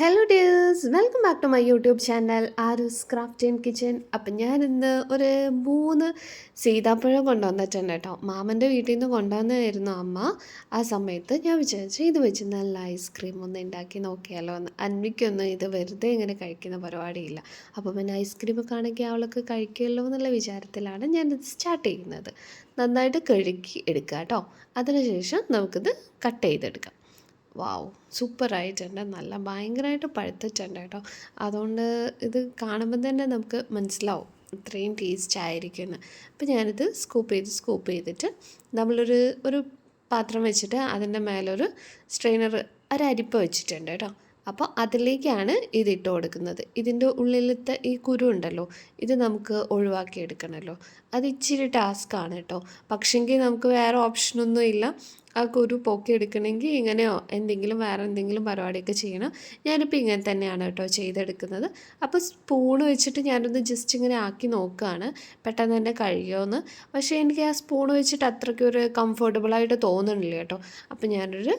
Hello dears welcome back to my YouTube channel Aarus craft and kitchen appam ഞാൻ ഇന്ന് ഒരു മൂന്ന് സീതാപ്പഴം കൊണ്ടുവന്നിട്ടുണ്ട് കേട്ടോ. മാമന്റെ വീട്ടിൽ നിന്ന് കൊണ്ടുവന്നായിരുന്നു അമ്മ. ആ സമയത്ത് ഞാൻ വിചാരിച്ചു ഇത് വെച്ച് നല്ല ഐസ്ക്രീം ഒന്ന് ഉണ്ടാക്കി നോക്കിയാലോ എന്ന്. അന്വിക്കൊന്നും ഇത് വെറുതെ ഇങ്ങനെ കഴിക്കുന്ന പരിപാടിയില്ല. അപ്പോൾ പിന്നെ ഐസ്ക്രീം ആണെങ്കിൽ അവൾക്ക് കഴിക്കുമല്ലോ എന്നുള്ള വിചാരത്തിലാണ് ഞാനിത് സ്റ്റാർട്ട് ചെയ്യുന്നത്. നന്നായിട്ട് കഴുകി എടുക്കുക കേട്ടോ. അതിനുശേഷം നമുക്കിത് കട്ട് ചെയ്തെടുക്കാം. വാവ് സൂപ്പറായിട്ടുണ്ട് നല്ല ഭയങ്കരമായിട്ട് പഴുത്തിട്ടുണ്ട് കേട്ടോ. അതുകൊണ്ട് ഇത് കാണുമ്പോൾ തന്നെ നമുക്ക് മനസ്സിലാവും ഇത്രയും ടേസ്റ്റ് ആയിരിക്കുമെന്ന്. അപ്പോൾ ഞാനിത് സ്കൂപ്പ് ചെയ്ത് സ്കൂപ്പ് ചെയ്തിട്ട് നമ്മളൊരു ഒരു പാത്രം വെച്ചിട്ട് അതിന്റെ മേലൊരു സ്ട്രെയിനർ ഒരരിപ്പ വെച്ചിട്ടുണ്ട് കേട്ടോ. അപ്പോൾ അതിലേക്കാണ് ഇത് ഇട്ട് കൊടുക്കുന്നത്. ഇതിന്റെ ഉള്ളിലത്തെ ഈ കുരു ഉണ്ടല്ലോ ഇത് നമുക്ക് ഒഴിവാക്കി എടുക്കണമല്ലോ അത് ഇച്ചിരി ടാസ്ക് ടാസ്ക്കാണ് കേട്ടോ പക്ഷെങ്കിൽ നമുക്ക് വേറെ ഓപ്ഷനൊന്നും ഇല്ല. ആ കുരു പൊക്കി എടുക്കണമെങ്കിൽ ഇങ്ങനെയോ എന്തെങ്കിലും വേറെ എന്തെങ്കിലും പരിപാടിയൊക്കെ ചെയ്യണം. ഞാനിപ്പോൾ ഇങ്ങനെ തന്നെയാണ് കേട്ടോ ചെയ്തെടുക്കുന്നത്. അപ്പോൾ സ്പൂൺ വെച്ചിട്ട് ഞാനൊന്ന് ജസ്റ്റ് ഇങ്ങനെ ആക്കി നോക്കുകയാണ് പെട്ടെന്ന് തന്നെ കഴിയുമെന്ന് പക്ഷേ എനിക്ക് ആ സ്പൂൺ വെച്ചിട്ട് അത്രയ്ക്കൊരു കംഫർട്ടബിളായിട്ട് തോന്നുന്നില്ല കേട്ടോ അപ്പോൾ ഞാനൊരു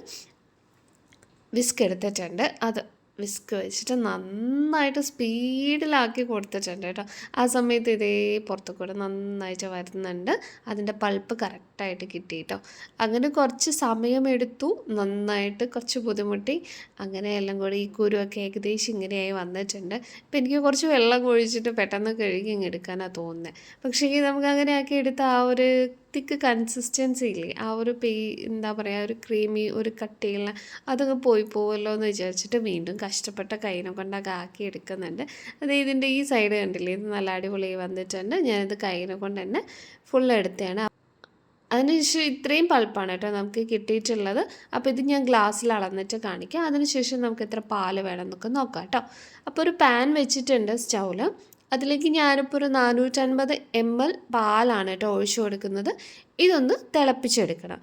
വിസ്ക് എടുത്തിട്ടുണ്ട്. അത് വിസ്ക് വെച്ചിട്ട് നന്നായിട്ട് സ്പീഡിലാക്കി കൊടുത്തിട്ടുണ്ട് കേട്ടോ. ആ സമയത്ത് ഇതേ പുറത്തു കൂടെ നന്നായിട്ട് വരുന്നുണ്ട്. അതിന്റെ പൾപ്പ് കറക്റ്റായിട്ട് കിട്ടി കേട്ടോ. അങ്ങനെ കുറച്ച് സമയമെടുത്തു നന്നായിട്ട് കുറച്ച് ബുദ്ധിമുട്ടി. അങ്ങനെ എല്ലാം കൂടി ഈ കുരുവൊക്കെ ഏകദേശം ഇങ്ങനെയായി വന്നിട്ടുണ്ട്. ഇപ്പം എനിക്ക് കുറച്ച് വെള്ളം ഒഴിച്ചിട്ട് പെട്ടെന്ന് കഴുകി ഇങ്ങെടുക്കാനാണ് തോന്നുന്നത്. പക്ഷേ നമുക്ക് അങ്ങനെ ആക്കി എടുത്ത ആ ഒരു തിക്ക് കൺസിസ്റ്റൻസി ഇല്ലേ? ആ ഒരു പേ എന്താ പറയുക ഒരു ക്രീമി ഒരു കട്ടിയുള്ള അതങ്ങ് പോയി പോവല്ലോ എന്ന് വിചാരിച്ചിട്ട് വീണ്ടും കഷ്ടപ്പെട്ട കൈനെ കൊണ്ടൊക്കെ ആക്കി എടുക്കുന്നുണ്ട്. അത് ഇതിന്റെ ഈ സൈഡ് കണ്ടില്ലേ? ഇത് നല്ല അടിപൊളി വന്നിട്ടുണ്ട്. ഞാനിത് കൈനെ കൊണ്ട് തന്നെ ഫുൾ എടുത്തതാണ്. അതിനുശേഷം ഇത്രയും പൾപ്പാണ് കേട്ടോ നമുക്ക് കിട്ടിയിട്ടുള്ളത്. അപ്പോൾ ഇത് ഞാൻ ഗ്ലാസ്സിൽ അളന്നിട്ട് കാണിക്കാം. അതിനുശേഷം നമുക്ക് എത്ര പാൽ വേണം എന്നൊക്കെ നോക്കാം കേട്ടോ. അപ്പോൾ ഒരു പാൻ വെച്ചിട്ടുണ്ട് സ്റ്റൗവിൽ അതിലേക്ക് ഞാനിപ്പോൾ ഒരു നാനൂറ്റൻപത് എം എൽ പാലാണ് കേട്ടോ ഒഴിച്ചു കൊടുക്കുന്നത്. ഇതൊന്ന് തിളപ്പിച്ചെടുക്കണം.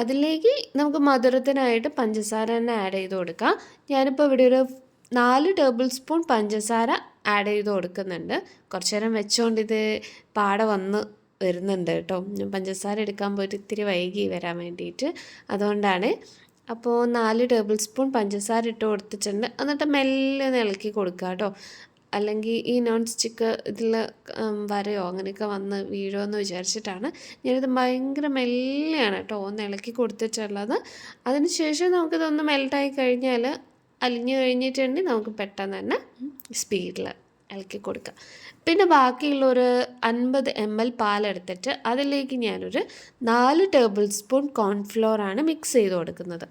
അതിലേക്ക് നമുക്ക് മധുരത്തിനായിട്ട് പഞ്ചസാര തന്നെ ആഡ് ചെയ്ത് കൊടുക്കാം. ഞാനിപ്പോൾ ഇവിടെ ഒരു നാല് ടേബിൾ സ്പൂൺ പഞ്ചസാര ആഡ് ചെയ്ത് കൊടുക്കുന്നുണ്ട്. കുറച്ച് നേരം വെച്ചുകൊണ്ട് ഇത് പാടെ വന്ന് വരുന്നുണ്ട് കേട്ടോ ഞാൻ പഞ്ചസാര എടുക്കാൻ പോയിട്ട് ഇത്തിരി വൈകി വരാൻ വേണ്ടിയിട്ട്. അതുകൊണ്ടാണ് അപ്പോൾ നാല് ടേബിൾ സ്പൂൺ പഞ്ചസാര ഇട്ട് കൊടുത്തിട്ടുണ്ട്. എന്നിട്ട് മെല്ലെ ഇളക്കി കൊടുക്കുക കേട്ടോ അല്ലെങ്കിൽ ഈ നോൺ സ്റ്റിക്ക് ഇതിൽ വരയോ അങ്ങനെയൊക്കെ വന്ന് വീഴോ എന്ന് വിചാരിച്ചിട്ടാണ് ഞാനിത് ഭയങ്കര മെല്ലെയാണ് കേട്ടോ ഒന്ന് ഇളക്കി കൊടുത്തിട്ടുള്ളത്. അതിന് ശേഷം നമുക്കിതൊന്ന് മെൽട്ടായി കഴിഞ്ഞാൽ അലിഞ്ഞു കഴിഞ്ഞിട്ടുണ്ടെങ്കിൽ നമുക്ക് പെട്ടെന്ന് തന്നെ സ്പീഡിൽ ഇളക്കി കൊടുക്കാം. പിന്നെ ബാക്കിയുള്ള ഒരു അൻപത് എം എൽ പാലെടുത്തിട്ട് അതിലേക്ക് ഞാനൊരു നാല് ടേബിൾ സ്പൂൺ കോൺഫ്ലോറാണ് മിക്സ് ചെയ്ത് കൊടുക്കുന്നത്.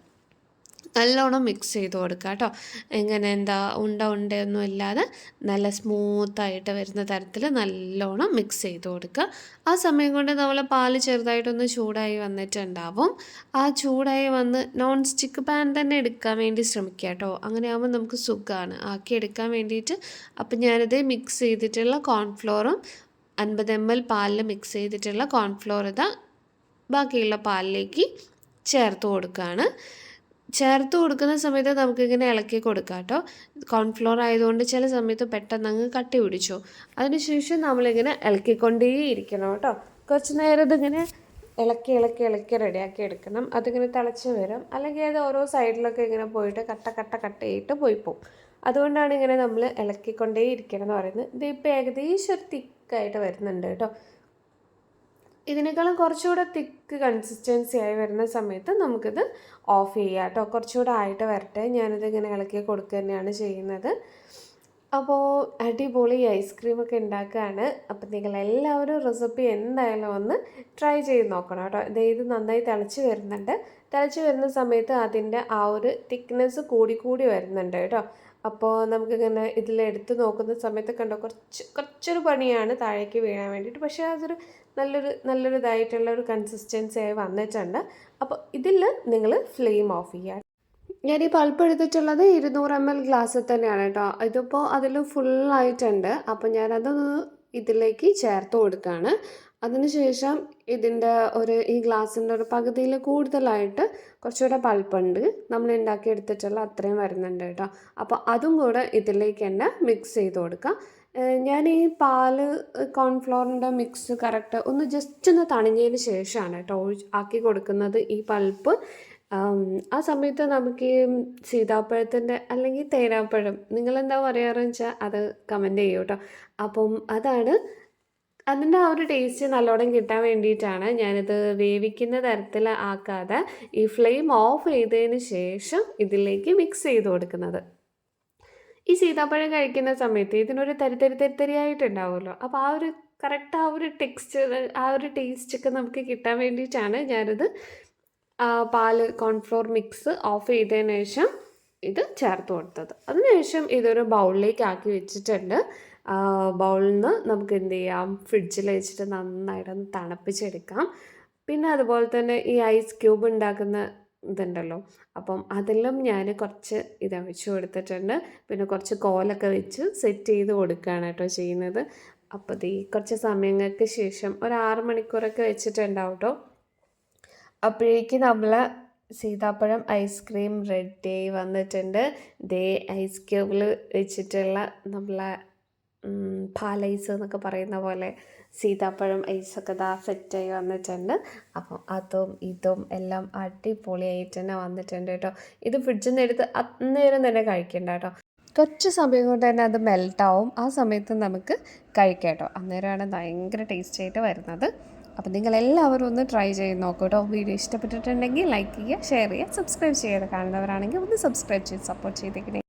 നല്ലോണം മിക്സ് ചെയ്ത് കൊടുക്കുക കേട്ടോ എങ്ങനെ എന്താ ഉണ്ട ഉണ്ടയൊന്നും ഇല്ലാതെ നല്ല സ്മൂത്തായിട്ട് വരുന്ന തരത്തിൽ നല്ലോണം മിക്സ് ചെയ്ത് കൊടുക്കുക ആ സമയം കൊണ്ട് നമ്മൾ പാൽ ചെറുതായിട്ടൊന്ന് ചൂടായി വന്നിട്ടുണ്ടാവും. ആ ചൂടായി വന്ന് നോൺ സ്റ്റിക്ക് പാൻ തന്നെ എടുക്കാൻ വേണ്ടി ശ്രമിക്കുക കേട്ടോ അങ്ങനെ ആകുമ്പോൾ നമുക്ക് സുഖമാണ് ആക്കി എടുക്കാൻ വേണ്ടിയിട്ട് അപ്പം ഞാനത് മിക്സ് ചെയ്തിട്ടുള്ള കോൺഫ്ലോറും അൻപത് എം എൽ പാലിൽ മിക്സ് ചെയ്തിട്ടുള്ള കോൺഫ്ലോർ ഇതാ ബാക്കിയുള്ള പാലിലേക്ക് ചേർത്ത് കൊടുക്കുകയാണ് ചേർത്ത് കൊടുക്കുന്ന സമയത്ത് നമുക്കിങ്ങനെ ഇളക്കി കൊടുക്കാം കേട്ടോ. കോൺഫ്ലോർ ആയതുകൊണ്ട് ചില സമയത്ത് പെട്ടെന്ന് അങ്ങ് കട്ടി പിടിച്ചു. അതിനുശേഷം നമ്മളിങ്ങനെ ഇളക്കിക്കൊണ്ടേ ഇരിക്കണം കേട്ടോ. കുറച്ച് നേരം ഇതിങ്ങനെ ഇളക്കി ഇളക്കി ഇളക്കി റെഡിയാക്കി എടുക്കണം. അതിങ്ങനെ തിളച്ച് വരും. അല്ലെങ്കിൽ അത് ഓരോ സൈഡിലൊക്കെ ഇങ്ങനെ പോയിട്ട് കട്ട കട്ട കട്ട ചെയ്തിട്ട് പോയി പോകും അതുകൊണ്ടാണ് ഇങ്ങനെ നമ്മൾ ഇളക്കിക്കൊണ്ടേ ഇരിക്കണം എന്ന് പറയുന്നത് ഇതിപ്പോൾ ഏകദേശം ഒരു തിക്കായിട്ട് വരുന്നുണ്ട് കേട്ടോ. ഇതിനേക്കാളും കുറച്ചുകൂടെ തിക്ക് കൺസിസ്റ്റൻസി ആയി വരുന്ന സമയത്ത് നമുക്കിത് ഓഫ് ചെയ്യാം കേട്ടോ. കുറച്ചുകൂടെ ആയിട്ട് വരട്ടെ. ഞാനിത് ഇങ്ങനെ ഇളക്കി കൊടുക്കുക തന്നെയാണ് ചെയ്യുന്നത്. അപ്പോൾ അടിപൊളി ഐസ്ക്രീമൊക്കെ ഉണ്ടാക്കുകയാണ്. അപ്പം നിങ്ങൾ എല്ലാവരും റെസിപ്പി എന്തായാലും ഒന്ന് ട്രൈ ചെയ്ത് നോക്കണം കേട്ടോ. ഇത് ഇത് നന്നായി തിളച്ച് വരുന്നുണ്ട്. തിളച്ച് വരുന്ന സമയത്ത് അതിന്റെ ആ ഒരു തിക്നെസ് കൂടി കൂടി വരുന്നുണ്ട് കേട്ടോ. അപ്പോൾ നമുക്കിങ്ങനെ ഇതിലെടുത്ത് നോക്കുന്ന സമയത്ത് കണ്ടോ കുറച്ച് കുറച്ചൊരു പണിയാണ് താഴേക്ക് വീഴാൻ വേണ്ടിയിട്ട്. പക്ഷേ അതൊരു നല്ലൊരു നല്ലൊരു ഇതായിട്ടുള്ള ഒരു കൺസിസ്റ്റൻസി ആയി വന്നിട്ടുണ്ട്. അപ്പോൾ ഇതിൽ നിങ്ങൾ ഫ്ലെയിം ഓഫ് ചെയ്യുക ഞാൻ ഈ പൾപ്പ് എടുത്തിട്ടുള്ളത് ഇരുന്നൂറ് എം എൽ ഗ്ലാസ്സിൽ തന്നെയാണ് കേട്ടോ. ഇതിപ്പോൾ അതിൽ ഫുള്ളായിട്ടുണ്ട് അപ്പോൾ ഞാനത് ഇതിലേക്ക് ചേർത്ത് കൊടുക്കുകയാണ് അതിനുശേഷം ഇതിന്റെ ഒരു ഈ ഗ്ലാസിന്റെ ഒരു പകുതിയിൽ കൂടുതലായിട്ട് കുറച്ചുകൂടെ പൾപ്പുണ്ട്. നമ്മൾ ഉണ്ടാക്കിയെടുത്തിട്ടുള്ള അത്രയും വരുന്നുണ്ട് കേട്ടോ. അപ്പോൾ അതും കൂടെ ഇതിലേക്ക് തന്നെ മിക്സ് ചെയ്ത് കൊടുക്കാം. ഞാൻ ഈ പാൽ കോൺഫ്ലോറിന്റെ മിക്സ് കറക്റ്റ് ഒന്ന് ജസ്റ്റ് ഒന്ന് തണിഞ്ഞതിന് ശേഷമാണ് കേട്ടോ ആക്കി കൊടുക്കുന്നത് ഈ പൾപ്പ്. ആ സമയത്ത് നമുക്ക് ഈ സീതാപ്പഴത്തിന്റെ അല്ലെങ്കിൽ തേനാപ്പഴം നിങ്ങളെന്താ പറയാറെന്ന് വെച്ചാൽ അത് കമന്റ് ചെയ്യൂ കേട്ടോ. അപ്പം അതാണ് അതിന്റെ ആ ഒരു ടേസ്റ്റ് നല്ലോണം കിട്ടാൻ വേണ്ടിയിട്ടാണ് ഞാനിത് വേവിക്കുന്ന തരത്തിൽ ആക്കാതെ ഈ ഫ്ലെയിം ഓഫ് ചെയ്തതിന് ശേഷം ഇതിലേക്ക് മിക്സ് ചെയ്ത് കൊടുക്കുന്നത്. ഈ സീതാപ്പഴം കഴിക്കുന്ന സമയത്ത് ഇതിനൊരു തരി തരി തരി തരിയായിട്ടുണ്ടാവുമല്ലോ അപ്പോൾ ആ ഒരു കറക്റ്റ് ആ ഒരു ടെക്സ്ചർ ആ ഒരു ടേസ്റ്റൊക്കെ നമുക്ക് കിട്ടാൻ വേണ്ടിയിട്ടാണ് ഞാനിത് പാൽ കോൺഫ്ലോർ മിക്സ് ഓഫ് ചെയ്തതിന് ശേഷം ഇത് ചേർത്ത് കൊടുത്തത്. അതിനുശേഷം ഇതൊരു ബൗളിലേക്ക് ആക്കി വെച്ചിട്ടുണ്ട്. ബൗളിൽ നിന്ന് നമുക്ക് എന്ത് ചെയ്യാം ഫ്രിഡ്ജിൽ വെച്ചിട്ട് നന്നായിട്ടൊന്ന് തണുപ്പിച്ചെടുക്കാം. പിന്നെ അതുപോലെ തന്നെ ഈ ഐസ് ക്യൂബ് ഉണ്ടാക്കുന്ന ഇതുണ്ടല്ലോ. അപ്പം അതെല്ലാം ഞാൻ കുറച്ച് ഇത് വെച്ച് കൊടുത്തിട്ടുണ്ട്. പിന്നെ കുറച്ച് കോലൊക്കെ വെച്ച് സെറ്റ് ചെയ്ത് കൊടുക്കുകയാണ് കേട്ടോ ചെയ്യുന്നത്. അപ്പോൾ ഈ കുറച്ച് സമയങ്ങൾക്ക് ശേഷം ഒരു ആറ് മണിക്കൂറൊക്കെ വെച്ചിട്ടുണ്ടാവും കേട്ടോ. അപ്പോഴേക്ക് നമ്മൾ സീതാപ്പഴം ഐസ്ക്രീം റെഡി വന്നിട്ടുണ്ട്. ദേ ഐസ് ക്യൂബിൽ വെച്ചിട്ടുള്ള നമ്മളെ പാലൈസ് എന്നൊക്കെ പറയുന്ന പോലെ സീതാപ്പഴം ഐസൊക്കെ ദാ സെറ്റായി വന്നിട്ടുണ്ട്. അപ്പം അതും ഇതും എല്ലാം അടിപൊളിയായിട്ട് തന്നെ വന്നിട്ടുണ്ട് കേട്ടോ. ഇത് ഫ്രിഡ്ജിൽ നിന്ന് എടുത്ത് അന്നേരം തന്നെ കഴിക്കണ്ട കേട്ടോ. കുറച്ച് സമയം കൊണ്ട് തന്നെ അത് മെൽട്ടാവും ആ സമയത്ത് നമുക്ക് കഴിക്കാം കേട്ടോ. അന്നേരമാണ് ഭയങ്കര ടേസ്റ്റ് ആയിട്ട് വരുന്നത്. അപ്പം നിങ്ങൾ എല്ലാവരും ഒന്ന് ട്രൈ ചെയ്ത് നോക്കൂ കേട്ടോ. വീഡിയോ ഇഷ്ടപ്പെട്ടിട്ടുണ്ടെങ്കിൽ ലൈക്ക് ചെയ്യുക ഷെയർ ചെയ്യുക സബ്സ്ക്രൈബ് ചെയ്യുക കാണുന്നവരാണെങ്കിൽ ഒന്ന് സബ്സ്ക്രൈബ് ചെയ്ത് സപ്പോർട്ട് ചെയ്തേക്കണേ.